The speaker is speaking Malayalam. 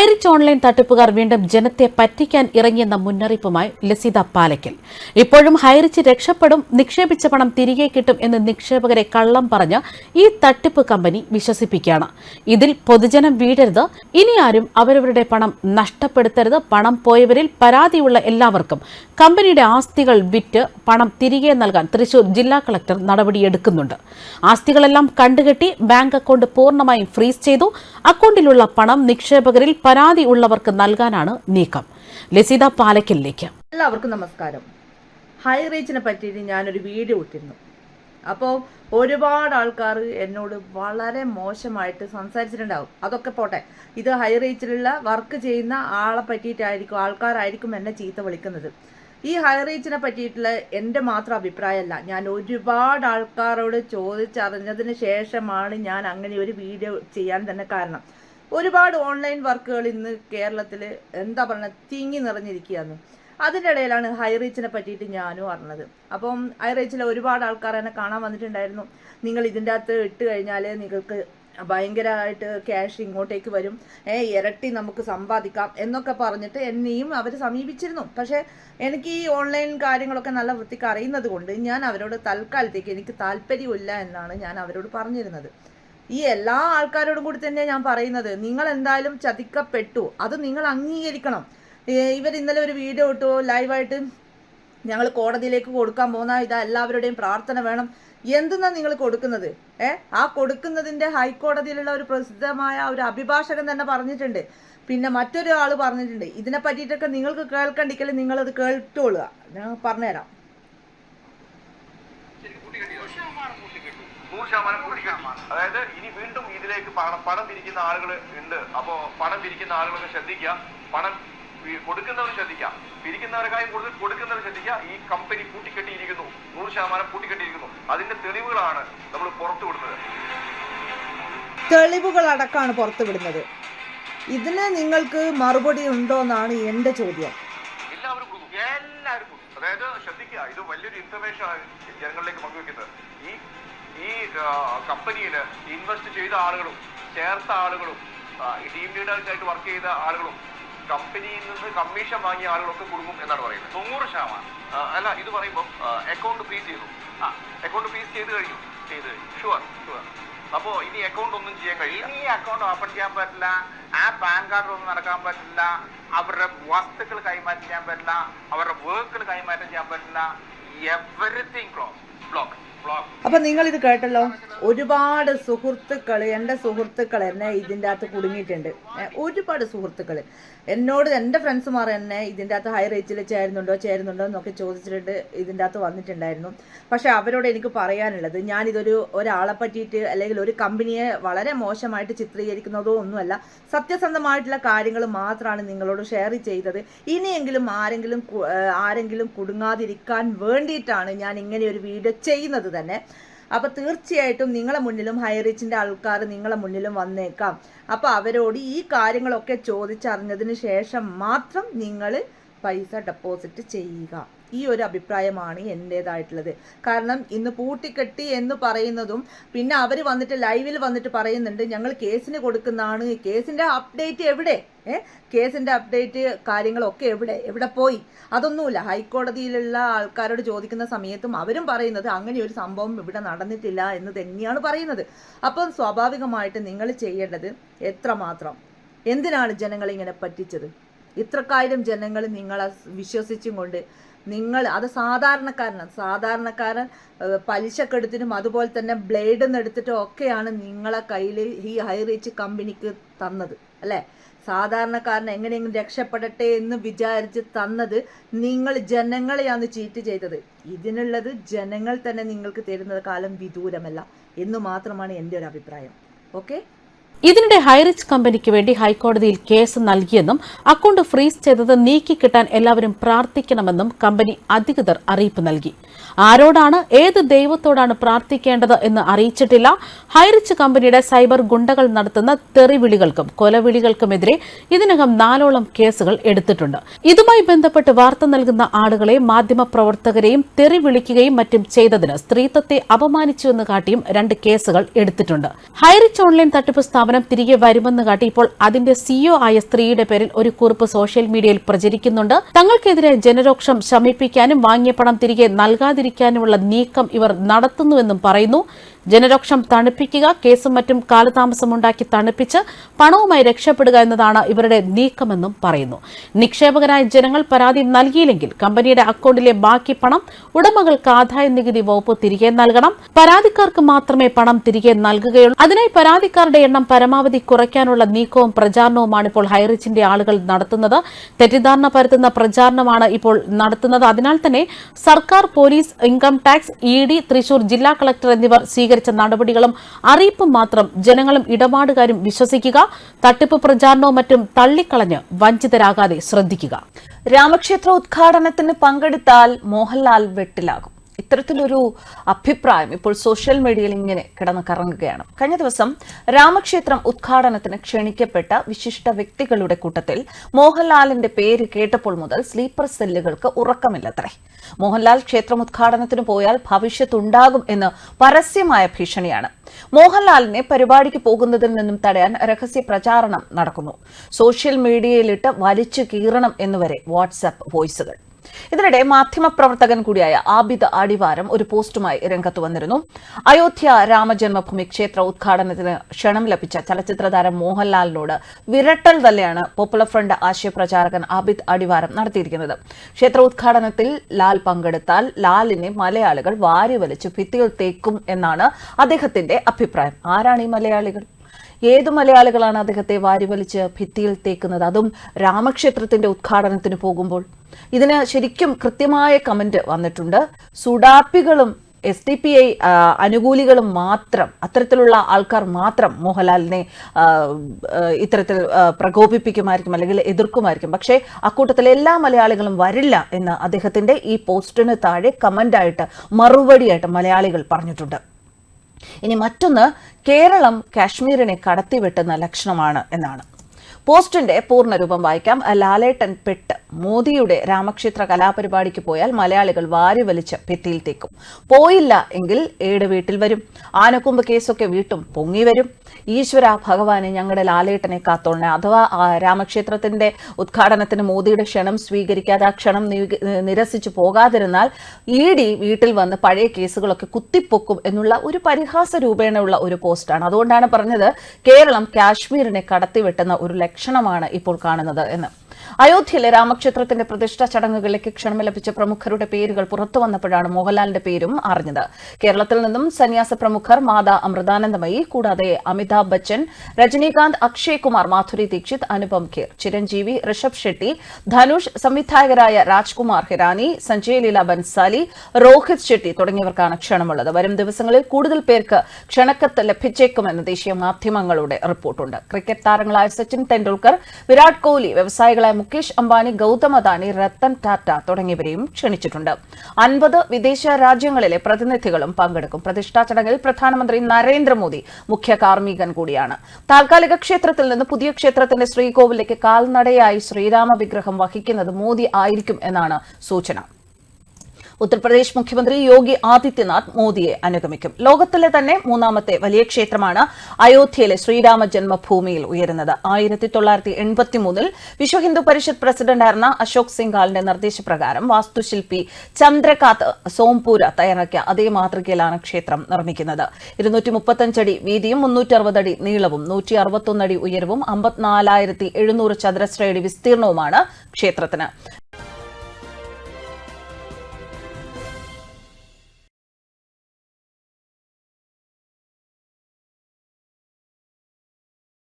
ഹൈറിച്ച് ഓൺലൈൻ തട്ടിപ്പുകാർ വീണ്ടും ജനത്തെ പറ്റിക്കാൻ ഇറങ്ങിയെന്ന മുന്നറിയിപ്പുമായി ലസിത പാലയ്ക്കൽ ഇപ്പോഴും ഹൈറിച്ച് രക്ഷപ്പെടും നിക്ഷേപിച്ച പണം തിരികെ കിട്ടും എന്ന് നിക്ഷേപകരെ കള്ളം പറഞ്ഞ് ഈ തട്ടിപ്പ് കമ്പനി വിശ്വസിപ്പിക്കുകയാണ്. ഇതിൽ പൊതുജനം വീഴരുത് ഇനി ആരും അവരവരുടെ പണം നഷ്ടപ്പെടുത്തരുത് പണം പോയവരിൽ പരാതിയുള്ള എല്ലാവർക്കും കമ്പനിയുടെ ആസ്തികൾ വിറ്റ് പണം തിരികെ നൽകാൻ തൃശൂർ ജില്ലാ കളക്ടർ നടപടിയെടുക്കുന്നുണ്ട്. ആസ്തികളെല്ലാം കണ്ടുകെട്ടി ബാങ്ക് അക്കൗണ്ട് പൂർണമായും ഫ്രീസ് ചെയ്തു. അക്കൗണ്ടിലുള്ള പണം നിക്ഷേപകരിൽ പരാതി ഉള്ളവർക്ക് നൽകാനാണ് നീക്കം. ലസിത പാലക്കലിലേക്ക്. എല്ലാവർക്കും നമസ്കാരം. ഹൈ റേഞ്ചിനെ പറ്റിയിട്ട് ഞാനൊരു വീഡിയോ ഇട്ടിരുന്നു. അപ്പോൾ ഒരുപാട് ആൾക്കാർ എന്നോട് വളരെ മോശമായിട്ട് സംസാരിച്ചിട്ടുണ്ടാവും. അതൊക്കെ പോട്ടെ. ഇത് ഹൈ റേഞ്ചിലുള്ള വർക്ക് ചെയ്യുന്ന ആളെ പറ്റിയിട്ടായിരിക്കും ആൾക്കാരായിരിക്കും എന്നെ ചീത്ത വിളിക്കുന്നത്. ഈ ഹൈ റേഞ്ചിനെ പറ്റിയിട്ടുള്ള എന്റെ മാത്രം അഭിപ്രായമല്ല. ഞാൻ ഒരുപാട് ആൾക്കാരോട് ചോദിച്ചറിഞ്ഞതിന് ശേഷമാണ് ഞാൻ അങ്ങനെ ഒരു വീഡിയോ ചെയ്യാൻ തന്നെ കാരണം. ഒരുപാട് ഓൺലൈൻ വർക്കുകൾ ഇന്ന് കേരളത്തിൽ എന്താ പറയുക തിങ്ങി നിറഞ്ഞിരിക്കുകയാണ്. അതിന്റെ ഇടയിലാണ് ഹൈ റീച്ചിനെ പറ്റിയിട്ട് ഞാനും അറിഞ്ഞത്. അപ്പം ഹൈ റീച്ചിലെ ഒരുപാട് ആൾക്കാർ എന്നെ കാണാൻ വന്നിട്ടുണ്ടായിരുന്നു. നിങ്ങൾ ഇതിന്റെ അകത്ത് ഇട്ട് കഴിഞ്ഞാൽ നിങ്ങൾക്ക് ഭയങ്കരമായിട്ട് ക്യാഷ് ഇങ്ങോട്ടേക്ക് വരും. ഏ ഇരട്ടി നമുക്ക് സമ്പാദിക്കാം എന്നൊക്കെ പറഞ്ഞിട്ട് എന്നെയും അവർ സമീപിച്ചിരുന്നു. പക്ഷേ എനിക്ക് ഈ ഓൺലൈൻ കാര്യങ്ങളൊക്കെ നല്ല വൃത്തിക്ക് അറിയുന്നത് കൊണ്ട് ഞാൻ അവരോട് തൽക്കാലത്തേക്ക് എനിക്ക് താല്പര്യമില്ല എന്നാണ് ഞാൻ അവരോട് പറഞ്ഞിരുന്നത്. ഈ എല്ലാ ആൾക്കാരോടും കൂടി തന്നെ ഞാൻ പറയുന്നത്. നിങ്ങൾ എന്തായാലും ചതിക്കപ്പെട്ടു. അത് നിങ്ങൾ അംഗീകരിക്കണം. ഇവർ ഇന്നലെ ഒരു വീഡിയോ ഇട്ടു. ലൈവായിട്ട് ഞങ്ങൾ കോടതിയിലേക്ക് കൊടുക്കാൻ പോകുന്ന ഇത് എല്ലാവരുടെയും പ്രാർത്ഥന വേണം. എന്തെന്നാ നിങ്ങൾ കൊടുക്കുന്നത്? ഏ ആ കൊടുക്കുന്നതിന്റെ ഹൈക്കോടതിയിലുള്ള ഒരു പ്രസിദ്ധമായ ഒരു അഭിഭാഷകൻ തന്നെ പറഞ്ഞിട്ടുണ്ട്. പിന്നെ മറ്റൊരാൾ പറഞ്ഞിട്ടുണ്ട്. ഇതിനെ പറ്റിയിട്ടൊക്കെ നിങ്ങൾക്ക് കേൾക്കണ്ടിക്കൽ നിങ്ങളത് കേട്ടോളുക. ഞാൻ പറഞ്ഞുതരാം. നൂറ് ശതമാനം കൂട്ടിക്കെട്ടി അതായത് ഇനി വീണ്ടും ഇതിലേക്ക് പണം പണം പിരിക്കുന്ന ആളുകൾ ഉണ്ട്. അപ്പോ പണം പിരിക്കുന്ന ആളുകളൊക്കെ ശ്രദ്ധിക്കുക. പണം കൊടുക്കുന്നവർ ശ്രദ്ധിക്കുക. പിരിക്കുന്നവർക്കായി കൂടുതൽ കൊടുക്കുന്നവർ ശ്രദ്ധിക്കുക. ഈ കമ്പനി കൂട്ടിക്കെട്ടിയിരിക്കുന്നു. നൂറ് ശതമാനം കൂട്ടിക്കെട്ടിയിരിക്കുന്നു. അതിന്റെ തെളിവുകളാണ് നമ്മൾ പുറത്തു വിടുന്നത്. തെളിവുകളടക്കമാണ് പുറത്തു വിടുന്നത്. ഇതിന് നിങ്ങൾക്ക് മറുപടി ഉണ്ടോ എന്നാണ് എന്റെ ചോദ്യം. എല്ലാവരും എല്ലാവർക്കും അതായത് ശ്രദ്ധിക്കുക. ഇത് വലിയൊരു ഇൻഫർമേഷൻ ആണ് ജനങ്ങളിലേക്ക് പങ്കുവെക്കുന്നത്. ഈ ഈ കമ്പനിയിൽ ഇൻവെസ്റ്റ് ചെയ്ത ആളുകളും ചേർത്ത ആളുകളും ഈ ടീം ലീഡേഴ്സ് ആയിട്ട് വർക്ക് ചെയ്ത ആളുകളും കമ്പനിയിൽ നിന്ന് കമ്മീഷൻ വാങ്ങിയ ആളുകളൊക്കെ കുടുങ്ങും എന്നാണ് പറയുന്നത്. നൂറ് ശതമാനം. അല്ല ഇത് പറയുമ്പോൾ അക്കൗണ്ട് ഫ്രീസ് ചെയ്തു. ആ അക്കൗണ്ട് ഫ്രീസ് ചെയ്ത് കഴിഞ്ഞു. ചെയ്ത് കഴിഞ്ഞു. ഷുവർ ഷുവർ അപ്പോ ഇനി അക്കൗണ്ട് ഒന്നും ചെയ്യാൻ കഴിയില്ല. ഇനി അക്കൗണ്ട് ഓപ്പൺ ചെയ്യാൻ പറ്റില്ല. ആ പാൻ കാർഡ് ഒന്നും നടക്കാൻ പറ്റില്ല. അവരുടെ വസ്തുക്കൾ കൈമാറ്റം ചെയ്യാൻ പറ്റില്ല. അവരുടെ വർക്കുകൾ കൈമാറ്റം ചെയ്യാൻ പറ്റില്ല. എവറിത്തിങ് ക്ലോസ് ബ്ലോക്ക് അപ്പൊ നിങ്ങൾ ഇത് കേട്ടല്ലോ? ഒരുപാട് സുഹൃത്തുക്കൾ എന്റെ സുഹൃത്തുക്കൾ എന്നെ ഇതിന്റെ അകത്ത് കുടുങ്ങിയിട്ടുണ്ട്. ഒരുപാട് സുഹൃത്തുക്കൾ എന്നോട് എന്റെ ഫ്രണ്ട്സുമാർ എന്നെ ഇതിന്റെ അകത്ത് ഹൈ റേറ്റിൽ ചേരുന്നുണ്ടോ ചേരുന്നുണ്ടോ എന്നൊക്കെ ചോദിച്ചിട്ട് ഇതിന്റെ അകത്ത് വന്നിട്ടുണ്ടായിരുന്നു. പക്ഷേ അവരോട് എനിക്ക് പറയാനുള്ളത് ഞാനിതൊരു ഒരാളെ പറ്റിയിട്ട് അല്ലെങ്കിൽ ഒരു കമ്പനിയെ വളരെ മോശമായിട്ട് ചിത്രീകരിക്കുന്നതോ ഒന്നുമല്ല. സത്യസന്ധമായിട്ടുള്ള കാര്യങ്ങൾ മാത്രമാണ് നിങ്ങളോട് ഷെയർ ചെയ്തത്. ഇനിയെങ്കിലും ആരെങ്കിലും ആരെങ്കിലും കുടുങ്ങാതിരിക്കാൻ വേണ്ടിയിട്ടാണ് ഞാൻ ഇങ്ങനെ ഒരു വീഡിയോ ചെയ്യുന്നത് തന്നെ. അപ്പൊ തീർച്ചയായിട്ടും നിങ്ങളെ മുന്നിലും ഹൈറിച്ചിന്റെ ആൾക്കാർ നിങ്ങളെ മുന്നിലും വന്നേക്കാം. അപ്പോൾ അവരോട് ഈ കാര്യങ്ങളൊക്കെ ചോദിച്ചറിഞ്ഞതിന് ശേഷം മാത്രം നിങ്ങൾ പൈസ ഡെപ്പോസിറ്റ് ചെയ്യുക. ഈ ഒരു അഭിപ്രായമാണ് എന്റേതായിട്ടുള്ളത്. കാരണം ഇന്ന് പൂട്ടിക്കെട്ടി എന്ന് പറയുന്നതും പിന്നെ അവർ വന്നിട്ട് ലൈവിൽ വന്നിട്ട് പറയുന്നുണ്ട് ഞങ്ങൾ കേസിന് കൊടുക്കുന്നതാണ്. കേസിന്റെ അപ്ഡേറ്റ് എവിടെ? ഏ? കേസിന്റെ അപ്ഡേറ്റ് കാര്യങ്ങളൊക്കെ എവിടെ? എവിടെ പോയി? അതൊന്നുമില്ല. ഹൈക്കോടതിയിലുള്ള ആൾക്കാരോട് ചോദിക്കുന്ന സമയത്തും അവരും പറയുന്നത് അങ്ങനെ ഒരു സംഭവം ഇവിടെ നടന്നിട്ടില്ല എന്ന് തന്നെയാണ് പറയുന്നത്. അപ്പം സ്വാഭാവികമായിട്ട് നിങ്ങൾ ചെയ്യേണ്ടത് എത്രമാത്രം? എന്തിനാണ് ജനങ്ങളിങ്ങനെ പറ്റിച്ചത്? ഇത്രക്കായിരം ജനങ്ങൾ നിങ്ങളെ വിശ്വസിച്ചും കൊണ്ട് നിങ്ങൾ അത് സാധാരണക്കാരനാണ് സാധാരണക്കാരൻ പലിശക്കെടുത്തിനും അതുപോലെ തന്നെ ബ്ലേഡ് എടുത്തിട്ടും ഒക്കെയാണ് നിങ്ങളെ കയ്യിൽ ഈ ഹൈ റീച്ച് കമ്പനിക്ക് തന്നത് അല്ലേ? സാധാരണക്കാരൻ എങ്ങനെയെങ്കിലും രക്ഷപ്പെടട്ടെ എന്ന് വിചാരിച്ച് തന്നത് നിങ്ങൾ ജനങ്ങളെയാണ് ചീറ്റ് ചെയ്തത്. ഇതിനുള്ളത് ജനങ്ങൾ തന്നെ നിങ്ങൾക്ക് തരുന്നത് കാലം വിദൂരമല്ല എന്ന് മാത്രമാണ് എന്റെ ഒരു അഭിപ്രായം. ഓക്കെ? ഇതിനിടെ ഹൈറിച്ച് കമ്പനിക്ക് വേണ്ടി ഹൈക്കോടതിയിൽ കേസ് നൽകിയെന്നും അക്കൌണ്ട് ഫ്രീസ് ചെയ്തത് നീക്കിക്കിട്ടാൻ എല്ലാവരും പ്രാർത്ഥിക്കണമെന്നും കമ്പനി അധികൃതർ അറിയിപ്പ് നൽകി. ആരോടാണ് ഏത് ദൈവത്തോടാണ് പ്രാർത്ഥിക്കേണ്ടത് എന്ന് അറിയിച്ചിട്ടില്ല. ഹൈറിച്ച് കമ്പനിയുടെ സൈബർ ഗുണ്ടകൾ നടത്തുന്ന തെറിവിളികൾക്കും കൊലവിളികൾക്കുമെതിരെ ഇതിനകം നാലോളം കേസുകൾ എടുത്തിട്ടുണ്ട്. ഇതുമായി ബന്ധപ്പെട്ട് വാർത്ത നൽകുന്ന ആളുകളെ മാധ്യമപ്രവർത്തകരെയും തെറി വിളിക്കുകയും മറ്റും ചെയ്തതിന് സ്ത്രീത്വത്തെ അപമാനിച്ചുവെന്ന് കാട്ടിയും രണ്ട് കേസുകൾ എടുത്തിട്ടുണ്ട്. ഹൈറിച്ച് ഓൺലൈൻ തട്ടിപ്പ് സ്ഥാപനം തിരികെ വരുമെന്ന് കാട്ടി ഇപ്പോൾ അതിന്റെ സിഇഒ ആയ സ്ത്രീയുടെ പേരിൽ ഒരു കുറിപ്പ് സോഷ്യൽ മീഡിയയിൽ പ്രചരിക്കുന്നുണ്ട്. തങ്ങൾക്കെതിരെ ജനരോക്ഷം ശമിപ്പിക്കാനും വാങ്ങിയ പണം തിരികെ നൽകാതിരിക്കാനുമുള്ള നീക്കം ഇവർ നടത്തുന്നുവെന്നും പറയുന്നു. ജനരോക്ഷം തണുപ്പിക്കുക കേസും മറ്റും കാലതാമസമുണ്ടാക്കി തണുപ്പിച്ച് പണവുമായി രക്ഷപ്പെടുക എന്നതാണ് ഇവരുടെ നീക്കമെന്നും പറയുന്നു. നിക്ഷേപകരായ ജനങ്ങൾ പരാതി നൽകിയില്ലെങ്കിൽ കമ്പനിയുടെ അക്കൗണ്ടിലെ ബാക്കി പണം ഉടമകൾക്ക് ആദായ നികുതി വകുപ്പ് തിരികെ നൽകണം. പരാതിക്കാർക്ക് മാത്രമേ പണം തിരികെ നൽകുകയുള്ളൂ. അതിനായി പരാതിക്കാരുടെ എണ്ണം പരമാവധി കുറയ്ക്കാനുള്ള നീക്കവും പ്രചാരണവുമാണ് ഇപ്പോൾ ഹൈറിച്ചിന്റെ ആളുകൾ നടത്തുന്നത്. തെറ്റിദ്ധാരണ പരത്തുന്ന പ്രചാരണമാണ് ഇപ്പോൾ നടത്തുന്നത്. അതിനാൽ തന്നെ സർക്കാർ police income tax E D Thrissur ജില്ലാ കളക്ടർ എന്നിവർ സ്വീകരിച്ച നടപടികളും അറിയിപ്പും മാത്രം ജനങ്ങളും ഇടപാടുകാരും വിശ്വസിക്കുക തട്ടിപ്പ് പ്രചാരണവും മറ്റും തള്ളിക്കളഞ്ഞ് വഞ്ചിതരാകാതെ ശ്രദ്ധിക്കുക. രാമക്ഷേത്ര ഉദ്ഘാടനത്തിന് പങ്കെടുത്താൽ മോഹൻലാൽ വെട്ടിലാകും. ഇത്തരത്തിലൊരു അഭിപ്രായം ഇപ്പോൾ സോഷ്യൽ മീഡിയയിൽ ഇങ്ങനെ കിടന്ന് കറങ്ങുകയാണ്. കഴിഞ്ഞ ദിവസം രാമക്ഷേത്രം ഉദ്ഘാടനത്തിന് ക്ഷണിക്കപ്പെട്ട വിശിഷ്ട വ്യക്തികളുടെ കൂട്ടത്തിൽ മോഹൻലാലിന്റെ പേര് കേട്ടപ്പോൾ മുതൽ സ്ലീപ്പർ സെല്ലുകൾക്ക് ഉറക്കമില്ലത്രേ. മോഹൻലാൽ ക്ഷേത്രം ഉദ്ഘാടനത്തിന് പോയാൽ ഭവിഷ്യത്തുണ്ടാകും എന്ന് പരസ്യമായ ഭീഷണിയാണ്. മോഹൻലാലിനെ പരിപാടിക്ക് പോകുന്നതിൽ നിന്നും തടയാൻ രഹസ്യ പ്രചാരണം നടക്കുന്നു. സോഷ്യൽ മീഡിയയിലിട്ട് വലിച്ചു കീറണം എന്നുവരെ വാട്സാപ്പ് വോയിസുകൾ. ഇതിനിടെ മാധ്യമപ്രവർത്തകൻ കൂടിയായ ആബിദ് അടിവാരം ഒരു പോസ്റ്റുമായി രംഗത്ത് വന്നിരുന്നു. അയോധ്യ രാമജന്മഭൂമി ക്ഷേത്ര ഉദ്ഘാടനത്തിന് ക്ഷണം ലഭിച്ച ചലച്ചിത്ര താരം മോഹൻലാലിനോട് വിരട്ടൽ തന്നെയാണ് പോപ്പുലർ ഫ്രണ്ട് ആശയപ്രചാരകൻ ആബിദ് അടിവാരം നടത്തിയിരിക്കുന്നത്. ക്ഷേത്ര ഉദ്ഘാടനത്തിൽ ലാൽ പങ്കെടുത്താൽ ലാലിനെ മലയാളികൾ വാരി വലിച്ച് ഭിത്തിയിൽ തേക്കും എന്നാണ് അദ്ദേഹത്തിന്റെ അഭിപ്രായം. ആരാണ് ഈ മലയാളികൾ? ഏതു മലയാളികളാണ് അദ്ദേഹത്തെ വാരിവലിച്ച് ഭിത്തിയിൽ തേക്കുന്നത്? അതും രാമക്ഷേത്രത്തിന്റെ ഉദ്ഘാടനത്തിന് പോകുമ്പോൾ. ഇതിന് ശരിക്കും കൃത്യമായ കമന്റ് വന്നിട്ടുണ്ട്. സുഡാപ്പികളും എസ് ഡി പി ഐ അനുകൂലികളും മാത്രം അത്തരത്തിലുള്ള ആൾക്കാർ മാത്രം മോഹൻലാലിനെ ഇത്തരത്തിൽ പ്രകോപിപ്പിക്കുമായിരിക്കും അല്ലെങ്കിൽ എതിർക്കുമായിരിക്കും. പക്ഷേ അക്കൂട്ടത്തിലെ എല്ലാ മലയാളികളും വരില്ല എന്ന് അദ്ദേഹത്തിന്റെ ഈ പോസ്റ്റിന് താഴെ കമന്റായിട്ട് മറുപടിയായിട്ട് മലയാളികൾ പറഞ്ഞിട്ടുണ്ട്. ഇനി മറ്റൊന്ന് കേരളം കാശ്മീരിനെ കടത്തിവെട്ടുന്ന ലക്ഷണമാണ് എന്നാണ്. പോസ്റ്റിന്റെ പൂർണരൂപം വായിക്കാം. ലാലേട്ടൻ പെട്ട് മോദിയുടെ രാമക്ഷേത്ര കലാപരിപാടിക്ക് പോയാൽ മലയാളികൾ വാരി വലിച്ച് ഭിത്തിയിൽ തേക്കും. പോയില്ല എങ്കിൽ ഏട് വീട്ടിൽ വരും. ആനക്കൊമ്പ് കേസൊക്കെ വീട്ടും പൊങ്ങി വരും. ഈശ്വര ഭഗവാനെ ഞങ്ങളുടെ ലാലേട്ടനെ കാത്തോളണേ അഥവാ രാമക്ഷേത്രത്തിന്റെ ഉദ്ഘാടനത്തിന് മോദിയുടെ ക്ഷണം സ്വീകരിക്കാതെ ആ ക്ഷണം നിരസിച്ചു പോകാതിരുന്നാൽ ഇ ഡി വീട്ടിൽ വന്ന് പഴയ കേസുകളൊക്കെ കുത്തിപ്പൊക്കും എന്നുള്ള ഒരു പരിഹാസ രൂപേണയുള്ള ഒരു പോസ്റ്റാണ്. അതുകൊണ്ടാണ് പറഞ്ഞത് കേരളം കാശ്മീരിനെ കടത്തിവെട്ടുന്ന ഒരു ലക്ഷണമാണ് ഇപ്പോൾ കാണുന്നത് എന്ന്. അയോധ്യയിലെ രാമക്ഷേത്രത്തിന്റെ പ്രതിഷ്ഠാ ചടങ്ങുകളിലേക്ക് ക്ഷണം ലഭിച്ച പ്രമുഖരുടെ പേരുകൾ പുറത്തുവന്നപ്പോഴാണ് മോഹൻലാലിന്റെ പേരും അറിഞ്ഞത്. കേരളത്തിൽ നിന്നും സന്യാസ പ്രമുഖർ മാതാ അമൃതാനന്ദമയി കൂടാതെ അമിതാഭ് ബച്ചൻ രജനീകാന്ത് അക്ഷയ് കുമാർ മാധുരി ദീക്ഷിത് അനുപം ഖേർ ചിരഞ്ജീവി ഋഷഭ് ഷെട്ടി ധനുഷ് സംവിധായകരായ രാജ്കുമാർ ഹിറാനി സഞ്ജയ് ലീല ബൻസാലി രോഹിത് ഷെട്ടി തുടങ്ങിയവർക്കാണ് ക്ഷണമുള്ളത്. വരും ദിവസങ്ങളിൽ കൂടുതൽ പേർക്ക് ക്ഷണക്കത്ത് ലഭിച്ചേക്കുമെന്ന് ദേശീയ മാധ്യമങ്ങളുടെ റിപ്പോർട്ടുണ്ട്. ക്രിക്കറ്റ് താരങ്ങളായ സച്ചിൻ തെണ്ടുൽക്കർ വിരാട് കോഹ്ലി വ്യവസായികളായ മുകേഷ് അംബാനി ഗൌതം അദാനി രത്തൻ ടാറ്റ തുടങ്ങിയവരെയും ക്ഷണിച്ചിട്ടുണ്ട്. അൻപത് വിദേശ രാജ്യങ്ങളിലെ പ്രതിനിധികളും പങ്കെടുക്കും. പ്രതിഷ്ഠാ ചടങ്ങിൽ പ്രധാനമന്ത്രി നരേന്ദ്രമോദി മുഖ്യ കാർമ്മികൻ കൂടിയാണ്. താൽക്കാലിക ക്ഷേത്രത്തിൽ നിന്ന് പുതിയ ക്ഷേത്രത്തിന്റെ ശ്രീകോവിലേക്ക് കാൽനടയായി ശ്രീരാമ വിഗ്രഹം വഹിക്കുന്നത് മോദി ആയിരിക്കും എന്നാണ് സൂചന. ഉത്തർപ്രദേശ് മുഖ്യമന്ത്രി യോഗി ആദിത്യനാഥ് മോദിയെ അനുഗമിക്കും. ലോകത്തിലെ തന്നെ മൂന്നാമത്തെ വലിയ ക്ഷേത്രമാണ് അയോധ്യയിലെ ശ്രീരാമ ജന്മഭൂമിയിൽ ഉയരുന്നത്. ആയിരത്തി തൊള്ളായിരത്തി എൺപത്തിമൂന്നിൽ വിശ്വ ഹിന്ദു പരിഷത്ത് പ്രസിഡന്റായിരുന്ന അശോക് സിംഗാലിന്റെ നിർദ്ദേശപ്രകാരം വാസ്തുശില്പി ചന്ദ്രകാത്ത് സോംപൂര തയ്യാറാക്കിയ അതേ മാതൃകയിലാണ് ക്ഷേത്രം നിർമ്മിക്കുന്നത്. ഇരുന്നൂറ്റി മുപ്പത്തഞ്ചടി വീതിയും മുന്നൂറ്റി അറുപതടി നീളവും നൂറ്റി അറുപത്തൊന്നടി ഉയരവും അമ്പത്തിനാലായിരത്തി എഴുന്നൂറ് ചതുരശ്രയടി വിസ്തീർണവുമാണ് ക്ഷേത്രത്തിന്.